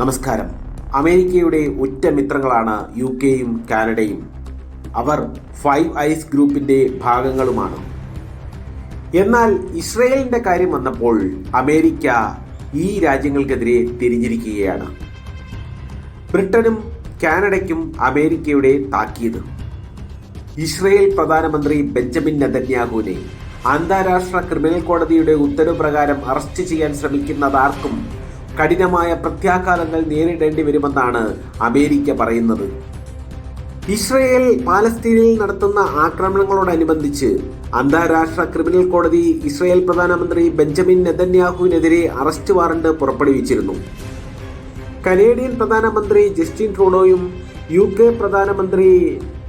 നമസ്കാരം. അമേരിക്കയുടെ ഉറ്റ മിത്രങ്ങളാണ് യു കെയും കാനഡയും. അവർ ഫൈവ് ഐസ് ഗ്രൂപ്പിന്റെ ഭാഗങ്ങളുമാണ്. എന്നാൽ ഇസ്രയേലിന്റെ കാര്യം വന്നപ്പോൾ അമേരിക്ക ഈ രാജ്യങ്ങൾക്കെതിരെ തിരിഞ്ഞിരിക്കുകയാണ്. ബ്രിട്ടനും കാനഡയ്ക്കും അമേരിക്കയുടെ താക്കീത്. ഇസ്രയേൽ പ്രധാനമന്ത്രി ബെഞ്ചമിൻ നെതന്യാഹുവിനെ അന്താരാഷ്ട്ര ക്രിമിനൽ കോടതിയുടെ ഉത്തരവ് പ്രകാരം അറസ്റ്റ് ചെയ്യാൻ ശ്രമിക്കുന്നതാർക്കും കഠിനമായ പ്രത്യാഘാതങ്ങൾ നേരിടേണ്ടി വരുമെന്നാണ് അമേരിക്ക പറയുന്നത്. ഇസ്രയേൽ പാലസ്തീനിൽ നടത്തുന്ന ആക്രമണങ്ങളോടനുബന്ധിച്ച് അന്താരാഷ്ട്ര ക്രിമിനൽ കോടതി ഇസ്രയേൽ പ്രധാനമന്ത്രി ബെഞ്ചമിൻ നെതന്യാഹുവിനെതിരെ അറസ്റ്റ് വാറണ്ട് പുറപ്പെടുവിച്ചിരുന്നു. കനേഡിയൻ പ്രധാനമന്ത്രി ജസ്റ്റിൻ ട്രൂഡോയും യു കെ പ്രധാനമന്ത്രി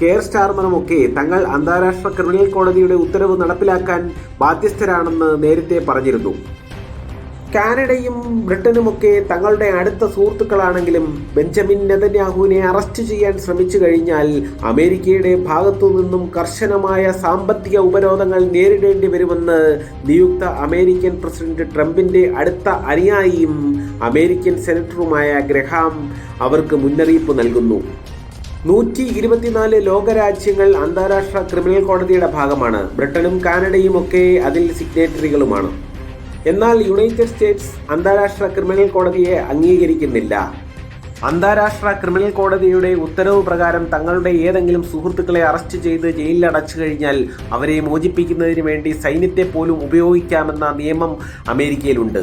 കെയർ സ്റ്റാർമറുമൊക്കെ തങ്ങൾ അന്താരാഷ്ട്ര ക്രിമിനൽ കോടതിയുടെ ഉത്തരവ് നടപ്പിലാക്കാൻ ബാധ്യസ്ഥരാണെന്ന് നേരത്തെ പറഞ്ഞിരുന്നു. കാനഡയും ബ്രിട്ടനുമൊക്കെ തങ്ങളുടെ അടുത്ത സുഹൃത്തുക്കളാണെങ്കിലും ബെഞ്ചമിൻ നെതന്യാഹുവിനെ അറസ്റ്റ് ചെയ്യാൻ ശ്രമിച്ചു കഴിഞ്ഞാൽ അമേരിക്കയുടെ ഭാഗത്തു നിന്നും കർശനമായ സാമ്പത്തിക ഉപരോധങ്ങൾ നേരിടേണ്ടി വരുമെന്ന് നിയുക്ത അമേരിക്കൻ പ്രസിഡന്റ് ട്രംപിന്റെ അടുത്ത അനുയായിയും അമേരിക്കൻ സെനറ്ററുമായ ഗ്രഹാം അവർക്ക് മുന്നറിയിപ്പ് നൽകുന്നു. നൂറ്റി ഇരുപത്തിനാല് ലോകരാജ്യങ്ങൾ അന്താരാഷ്ട്ര ക്രിമിനൽ കോടതിയുടെ ഭാഗമാണ്. ബ്രിട്ടനും കാനഡയും ഒക്കെ അതിൽ സിഗ്നേറ്ററികളുമാണ് എന്നാൽ യുണൈറ്റഡ് സ്റ്റേറ്റ്സ് അന്താരാഷ്ട്ര ക്രിമിനൽ കോടതിയെ അംഗീകരിക്കുന്നില്ല. അന്താരാഷ്ട്ര ക്രിമിനൽ കോടതിയുടെ ഉത്തരവ് പ്രകാരം തങ്ങളുടെ ഏതെങ്കിലും സുഹൃത്തുക്കളെ അറസ്റ്റ് ചെയ്ത് ജയിലിൽ അടച്ചു കഴിഞ്ഞാൽ അവരെ മോചിപ്പിക്കുന്നതിന് വേണ്ടി സൈന്യത്തെ പോലും ഉപയോഗിക്കാമെന്ന നിയമം അമേരിക്കയിലുണ്ട്.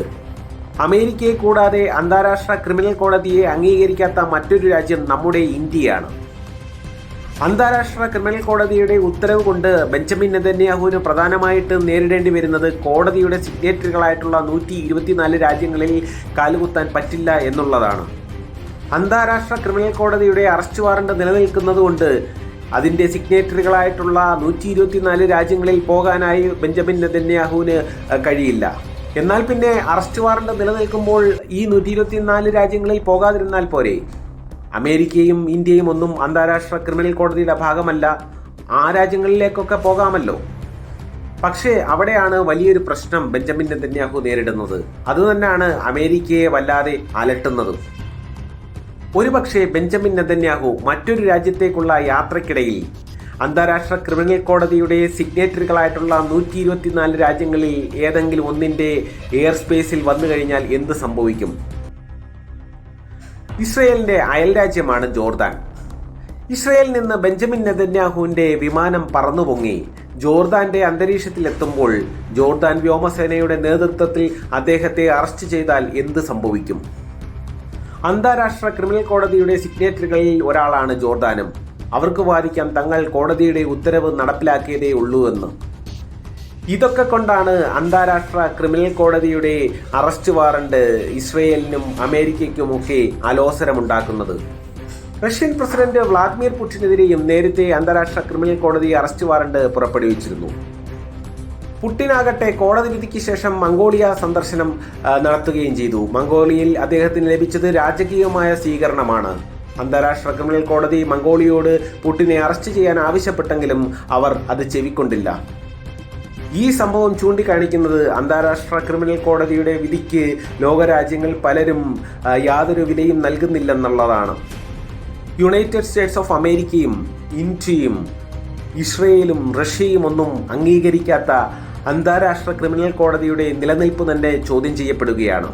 അമേരിക്കയെ കൂടാതെ അന്താരാഷ്ട്ര ക്രിമിനൽ കോടതിയെ അംഗീകരിക്കാത്ത മറ്റൊരു രാജ്യം നമ്മുടെ ഇന്ത്യയാണ്. അന്താരാഷ്ട്ര ക്രിമിനൽ കോടതിയുടെ ഉത്തരവ് കൊണ്ട് ബെഞ്ചമിൻ നെതന്യാഹുവിന് പ്രധാനമായിട്ട് നേരിടേണ്ടി വരുന്നത് കോടതിയുടെ സിഗ്നേറ്ററികളായിട്ടുള്ള നൂറ്റി ഇരുപത്തിനാല് രാജ്യങ്ങളിൽ കാലുകുത്താൻ പറ്റില്ല എന്നുള്ളതാണ്. അന്താരാഷ്ട്ര ക്രിമിനൽ കോടതിയുടെ അറസ്റ്റ് വാറണ്ട് നിലനിൽക്കുന്നതുകൊണ്ട് അതിന്റെ സിഗ്നേറ്ററികളായിട്ടുള്ള നൂറ്റി ഇരുപത്തിനാല് രാജ്യങ്ങളിൽ പോകാനായി ബെഞ്ചമിൻ നെതന്യാഹുവിന് കഴിയില്ല. എന്നാൽ പിന്നെ അറസ്റ്റ് വാറണ്ട് നിലനിൽക്കുമ്പോൾ ഈ നൂറ്റി ഇരുപത്തിനാല് രാജ്യങ്ങളിൽ പോകാതിരുന്നാൽ പോരെ? അമേരിക്കയും ഇന്ത്യയും ഒന്നും അന്താരാഷ്ട്ര ക്രിമിനൽ കോടതിയുടെ ഭാഗമല്ല. ആ രാജ്യങ്ങളിലേക്കൊക്കെ പോകാമല്ലോ. പക്ഷേ അവിടെയാണ് വലിയൊരു പ്രശ്നം ബെഞ്ചമിൻ നെതന്യാഹു നേരിടുന്നത്. അതുതന്നെയാണ് അമേരിക്കയെ വല്ലാതെ അലട്ടുന്നതും. ഒരുപക്ഷെ ബെഞ്ചമിൻ നെതന്യാഹു മറ്റൊരു രാജ്യത്തേക്കുള്ള യാത്രക്കിടയിൽ അന്താരാഷ്ട്ര ക്രിമിനൽ കോടതിയുടെ സിഗ്നേറ്ററികളായിട്ടുള്ള നൂറ്റി ഇരുപത്തിനാല് രാജ്യങ്ങളിൽ ഏതെങ്കിലും ഒന്നിന്റെ എയർ സ്പേസിൽ വന്നു കഴിഞ്ഞാൽ എന്ത് സംഭവിക്കും? ഇസ്രയേലിന്റെ അയൽരാജ്യമാണ് ജോർദാൻ. ഇസ്രയേലിൽ നിന്ന് ബെഞ്ചമിൻ നെതന്യാഹുവിന്റെ വിമാനം പറന്നുപൊങ്ങി. ജോർദാന്റെ അന്തരീക്ഷത്തിലെത്തുമ്പോൾ ജോർദാൻ വ്യോമസേനയുടെ നേതൃത്വത്തിൽ അദ്ദേഹത്തെ അറസ്റ്റ് ചെയ്താൽ എന്ത് സംഭവിക്കും? അന്താരാഷ്ട്ര ക്രിമിനൽ കോടതിയുടെ സിഗ്നേറ്ററികളിൽ ഒരാളാണ് ജോർദാനും. അവർക്ക് വാദിക്കാൻ തങ്ങൾ കോടതിയുടെ ഉത്തരവ് നടപ്പിലാക്കിയതേ ഉള്ളൂ എന്ന്. ഇതൊക്കെ കൊണ്ടാണ് അന്താരാഷ്ട്ര ക്രിമിനൽ കോടതിയുടെ അറസ്റ്റ് വാറണ്ട് ഇസ്രയേലിനും അമേരിക്കയ്ക്കുമൊക്കെ അലോസരമുണ്ടാക്കുന്നത്. റഷ്യൻ പ്രസിഡന്റ് വ്ളാദിമിർ പുടിനെതിരെയും നേരത്തെ അന്താരാഷ്ട്ര ക്രിമിനൽ കോടതി അറസ്റ്റ് വാറണ്ട് പുറപ്പെടുവിച്ചിരുന്നു. പുട്ടിനാകട്ടെ കോടതി വിധിക്ക് ശേഷം മംഗോളിയ സന്ദർശനം നടത്തുകയും ചെയ്തു. മംഗോളിയയിൽ അദ്ദേഹത്തിന് ലഭിച്ചത് രാജകീയമായ സ്വീകരണമാണ്. അന്താരാഷ്ട്ര ക്രിമിനൽ കോടതി മംഗോളിയോട് പുടിനെ അറസ്റ്റ് ചെയ്യാൻ ആവശ്യപ്പെട്ടെങ്കിലും അവർ അത് ചെവിക്കൊണ്ടില്ല. ഈ സംഭവം ചൂണ്ടിക്കാണിക്കുന്നത് അന്താരാഷ്ട്ര ക്രിമിനൽ കോടതിയുടെ വിധിക്ക് ലോകരാജ്യങ്ങൾ പലരും യാതൊരു വിലയും നൽകുന്നില്ലെന്നുള്ളതാണ്. യുണൈറ്റഡ് സ്റ്റേറ്റ്സ് ഓഫ് അമേരിക്കയും ഇന്ത്യയും ഇസ്രയേലും റഷ്യയും ഒന്നും അംഗീകരിക്കാത്ത അന്താരാഷ്ട്ര ക്രിമിനൽ കോടതിയുടെ നിലനിൽപ്പ് തന്നെ ചോദ്യം ചെയ്യപ്പെടുകയാണ്.